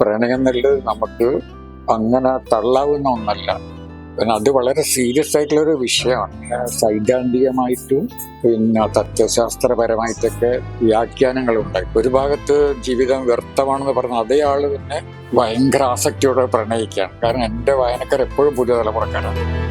പ്രണയം എന്നുള്ളത് നമുക്ക് അങ്ങനെ തള്ളാവുന്ന ഒന്നല്ല. പിന്നെ അത് വളരെ സീരിയസ് ആയിട്ടുള്ള ഒരു വിഷയമാണ് സൈദ്ധാന്തികമായിട്ടും പിന്നെ തത്വശാസ്ത്രപരമായിട്ടൊക്കെ വ്യാഖ്യാനങ്ങളുണ്ട്. ഒരു ഭാഗത്ത് ജീവിതം വ്യർത്ഥമാണെന്ന് പറഞ്ഞ അതേ ആൾ തന്നെ ഭയങ്കര ആസക്തിയോടെ പ്രണയിക്കുകയാണ്. കാരണം എന്റെ വായനക്കാർ എപ്പോഴും പുതിയ തലമുറക്കാരാണ്.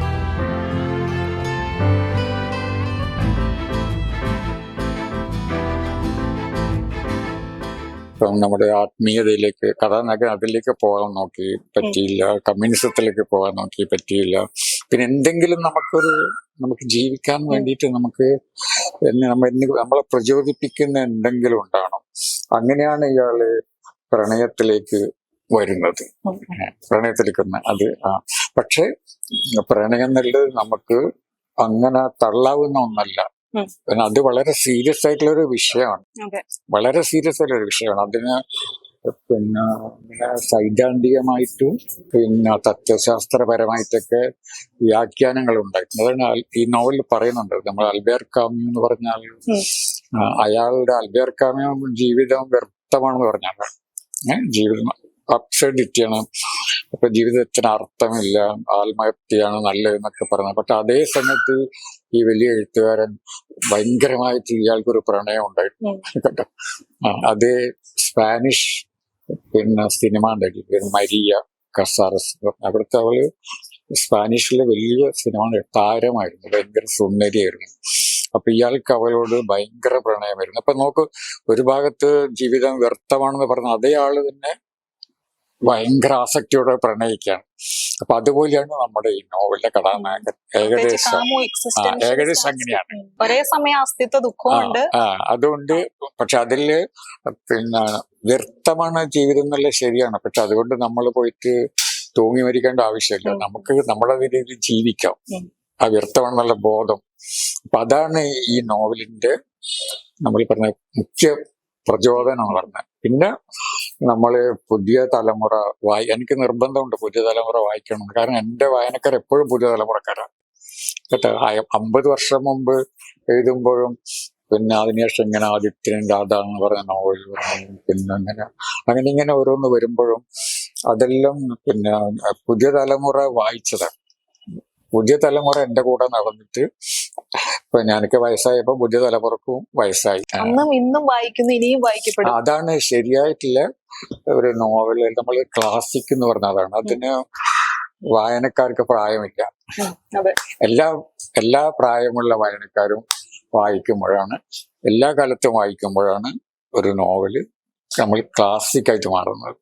ഇപ്പം നമ്മുടെ ആത്മീയതയിലേക്ക് കഥാനായകൻ അതിലേക്ക് പോകാൻ നോക്കി പറ്റിയില്ല. കമ്മ്യൂണിസത്തിലേക്ക് പോകാൻ നോക്കി പറ്റിയില്ല. പിന്നെ എന്തെങ്കിലും നമുക്കൊരു നമുക്ക് ജീവിക്കാൻ വേണ്ടിയിട്ട് നമുക്ക് നമ്മൾ നമ്മ നമ്മളെ പ്രചോദിപ്പിക്കുന്ന എന്തെങ്കിലും ഉണ്ടാകണം അങ്ങനെയാണ് ഇയാൾ പ്രണയത്തിലേക്ക് വരുന്നത്. പ്രണയത്തിലേക്ക് വന്ന് അത് ആ. പക്ഷെ പ്രണയം എന്നുള്ളത് നമുക്ക് അങ്ങനെ തള്ളാവുന്ന ഒന്നല്ല. പിന്നെ അത് വളരെ സീരിയസ് ആയിട്ടുള്ള ഒരു വിഷയമാണ് വളരെ സീരിയസ് ആയിട്ടുള്ള ഒരു വിഷയമാണ്. അതിന് പിന്നെ സൈദ്ധാന്തികമായിട്ടും പിന്നെ തത്വശാസ്ത്രപരമായിട്ടൊക്കെ വ്യാഖ്യാനങ്ങൾ ഉണ്ടായിട്ടുണ്ട് അതാണ് ഈ നോവലിൽ പറയുന്നുണ്ട്. നമ്മൾ അൽബേർ കാമ്യു എന്ന് പറഞ്ഞാൽ. അയാളുടെ അൽബേർ കാമ്യു ജീവിതം വ്യർത്ഥമാണെന്ന് പറഞ്ഞാൽ ജീവിതം അബ്സഡിറ്റിയാണ് അപ്പൊ ജീവിതത്തിന് അർത്ഥമില്ല ആത്മഹത്യയാണ് നല്ലതെന്നൊക്കെ പറഞ്ഞത് പക്ഷെ അതേ സമയത്ത് ഈ വലിയ എഴുത്തുകാരൻ ഭയങ്കരമായിട്ട് ഇയാൾക്കൊരു പ്രണയം ഉണ്ടായിരുന്നു. കേട്ടോ? അതേ അത് സ്പാനിഷ് പിന്നെ സിനിമ ഉണ്ടായിരുന്നു മരിയ കസാറസ്. അവിടുത്തെ അവൾ സ്പാനിഷിലെ വലിയ സിനിമ താരമായിരുന്നു ഭയങ്കര സുന്ദരിയായിരുന്നു. അപ്പൊ ഇയാൾക്ക് അവളോട് ഭയങ്കര പ്രണയമായിരുന്നു. അപ്പൊ നോക്ക് ഒരു ഭാഗത്ത് ജീവിതം വ്യർത്ഥമാണെന്ന് പറഞ്ഞ അതേ ആൾ തന്നെ ഭയങ്കര ആസക്തിയോടെ പ്രണയിക്കുകയാണ്. അപ്പൊ അതുപോലെയാണ് നമ്മുടെ ഈ നോവലിന്റെ കഥാനായകൻ. ഏകദേശം ഏകദേശം അങ്ങനെയാണ്. ഒരേ സമയം അസ്തിത്വ ദുഃഖം അതുകൊണ്ട് പക്ഷെ അതിൽ പിന്നെ വ്യർത്ഥമാണ് ജീവിതം എന്നല്ല ശരിയാണ്. പക്ഷെ അതുകൊണ്ട് നമ്മൾ പോയിട്ട് തൂങ്ങി മരിക്കേണ്ട ആവശ്യമില്ല. നമുക്ക് നമ്മുടെ രീതിയിൽ ജീവിക്കാം. ആ വ്യർത്ഥമാണെന്നുള്ള ബോധം. അപ്പൊ അതാണ് ഈ നോവലിന്റെ നമ്മൾ പറഞ്ഞ മുഖ്യ പ്രചോദനം എന്ന് പറഞ്ഞത് പിന്നെ നമ്മൾ പുതിയ തലമുറ വായി എനിക്ക് നിർബന്ധമുണ്ട് പുതിയ തലമുറ വായിക്കണം കാരണം എന്റെ വായനക്കാർ എപ്പോഴും പുതിയ തലമുറക്കാരാണ്. കേട്ടോ? അമ്പത് വർഷം മുമ്പ് എഴുതുമ്പോഴും പിന്നെ അതിനുശേഷം ഇങ്ങനെ ആദിത്യൻ രാധ എന്ന് പറഞ്ഞ നോവൽ. പിന്നെ അങ്ങനെ അങ്ങനെ ഇങ്ങനെ ഓരോന്ന് വരുമ്പോഴും അതെല്ലാം പിന്നെ പുതിയ തലമുറ വായിച്ചതാണ്. പുതിയ തലമുറ എന്റെ കൂടെ നടന്നിട്ട് ഇപ്പൊ ഞാനൊക്കെ വയസ്സായപ്പോ പുതിയ തലമുറക്കും വയസ്സായി. അന്നും ഇന്നും വായിക്കുന്നു ഇനിയും വായിക്കപ്പെടും. അതാണ് ശരിയായിട്ടുള്ള ഒരു നോവൽ നമ്മൾ ക്ലാസിക് എന്ന് പറഞ്ഞ അതാണ്. അതിന് വായനക്കാർക്ക് പ്രായമില്ല. എല്ലാ എല്ലാ പ്രായമുള്ള വായനക്കാരും വായിക്കുമ്പോഴാണ് എല്ലാ കാലത്തും വായിക്കുമ്പോഴാണ് ഒരു നോവൽ നമ്മൾ ക്ലാസിക് ആയിട്ട് മാറുന്നത്.